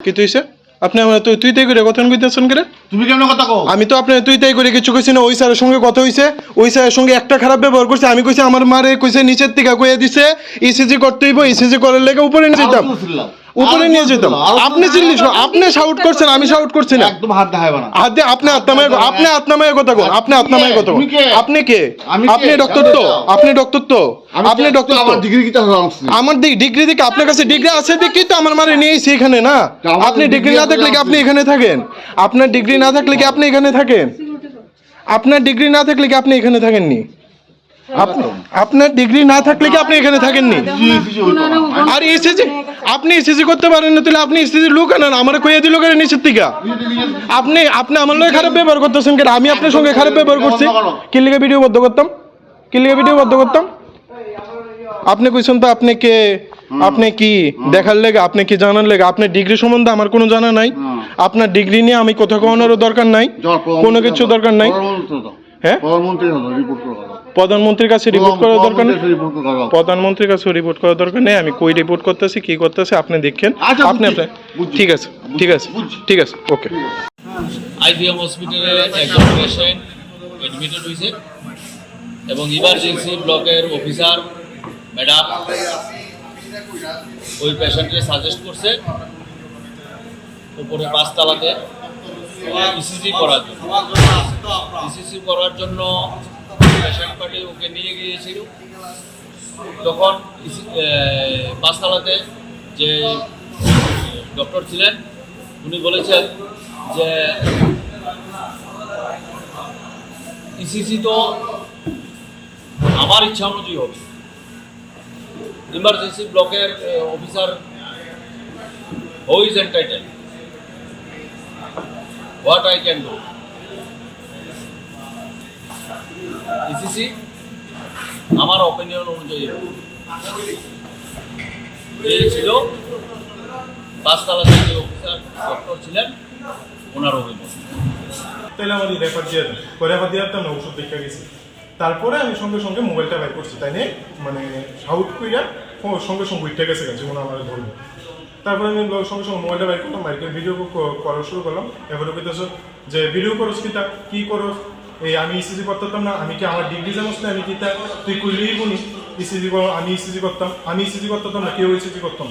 কি তুইছে আপনি আমার তুই তুই তাই করে কথা কইতেছেন করে তুমি কেমন কথা কও? আমি তো আপনার তুই তাই করে কিছু কইছি না ওই স্যারের সঙ্গে কথা হইছে। ওই স্যারের সঙ্গে একটা খারাপ ব্যবহার করছে আমি কইছি আমার মারে কইছে নিচের থেকে কইয়া দিছে ইসিজি করতে হইব ইসিজি করার লেগে উপরে নিয়ে যেতাম। উপরে নিয়ে যেতাম। আপনি না, আপনি শাউট করছেন আমি শাউট করছি না। একদম হাত দেখাইবা না। হাত দিয়ে আপনি আত্মাময় আপনি আত্মাময় কথা কোন আপনি আত্মাময় কথা কোন আপনি কে? আপনি ডক্টর তো? আপনি ডক্টর তো? আপনি ডক্টর তো? আমার ডিগ্রি কি অংশ আমার দিক ডিগ্রি দিকে আপনার কাছে ডিগ্রি আছে দেখি তো আমার মারে নিয়েছি এখানে না? আপনি ডিগ্রি না থাকলে কি আপনি এখানে থাকেন? আপনার ডিগ্রি না থাকলে কি আপনি এখানে থাকেন? আপনার ডিগ্রি না থাকলে কি আপনি এখানে থাকেননি? আপনার ডিগ্রি না থাকলে কি আপনি এখানে থাকেননি। আর ইসিজি আপনি ইসিজি করতে পারেন না তাহলে আপনি ইসিজি লুক আনেন আমার কইয়া দিল কেন নিচের থেকে আপনি আপনি আমার লগে খারাপ ব্যবহার করতেছেন কেন? আমি আপনার সঙ্গে খারাপ ব্যবহার করছি। কি লিগে ভিডিও বদ্ধ করতাম। কি লিগে ভিডিও বদ্ধ করতাম। আপনি কইছেন তো আপনি কে? আপনি কি দেখার লেগে আপনি কি জানার লেগে? আপনার ডিগ্রি সম্বন্ধে আমার কোনো জানা নাই। আপনার ডিগ্রি নিয়ে আমি কোথাও কমানোরও দরকার নাই। কোনো কিছু দরকার নাই। হ্যাঁ? প্রধানমন্ত্রী দাও, রিপোর্ট করো। প্রধানমন্ত্রীর কাছে রিপোর্ট করার দরকার নেই? প্রধানমন্ত্রীর কাছে রিপোর্ট করার দরকার নেই। আমি কই রিপোর্ট করতেছি কি করতেছি আপনি দেখেন। আচ্ছা, আপনি ঠিক আছে ঠিক আছে ঠিক আছে ওকে আইবিএম হসপিটালে একজন পেশেন্ট এডমিটেড হয়েছে এবং ইমার্জেন্সি ব্লকের অফিসার ম্যাডাম ওই পেশেন্টকে সাজেস্ট করছে উপরে পাঁচতলাতে। ইসিজি করার জন্য। ইসিজি করার জন্য পেশেন্ট পার্টি ওকে নিয়ে গিয়েছিল। তখন পাঁচতলাতে যে ডক্টর ছিলেন উনি বলেছেন যে ইসিসি তো আমার ইচ্ছা অনুযায়ী হবে। ইমার্জেন্সি ব্লকের officer who is entitle what I can do ECC আমার অপিনিয়ন অনুযায়ী। ছিল পাঁচতলা যে অফিসার ডক্টর ছিলেন ওনার অভিমত। তাহলে আমার রেফার দিয়ে দেন রেফার দিয়ে তো ওষুধ দেখে গেছি। তারপরে আমি সঙ্গে সঙ্গে মোবাইলটা বাইর করছি তাই নিয়ে মানে সাউথ কইরা ও সঙ্গে সঙ্গে উঠে গেছে যেমন আমার ধরবো তারপরে আমি সঙ্গে সঙ্গে মোবাইলটা বাইর করলাম বাইকের ভিডিও করা শুরু করলাম। এবারে কইতেছ যে ভিডিও করস কি তা? কি করস? এই আমি ইসিজি করতাম না, আমি কি আমার ডিগ্রি জানোস না আমি কি তা? তুই কইলেই বলি ইসিজি করো, আমি ইসিজি করতাম। আমি ইসিজি করতাম না, কেউ ইসিজি করতাম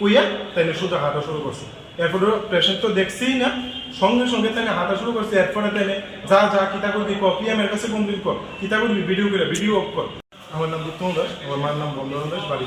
কইয়া তাইলে সোজা হাঁটা শুরু করছে। এরপরে পেশেন্ট তো দেখছেই না, সঙ্গে সঙ্গে তাই হাঁটা শুরু করছে। এরপরে তাইলে যা যা কিতা করবি ক পিএমের কাছে কোন দিন কর কিতা করবি ভিডিও করে ভিডিও অফ কর। আমার নাম দীপ্তম দাস আমার মায়ের নাম বন্দরন দাস বাড়ি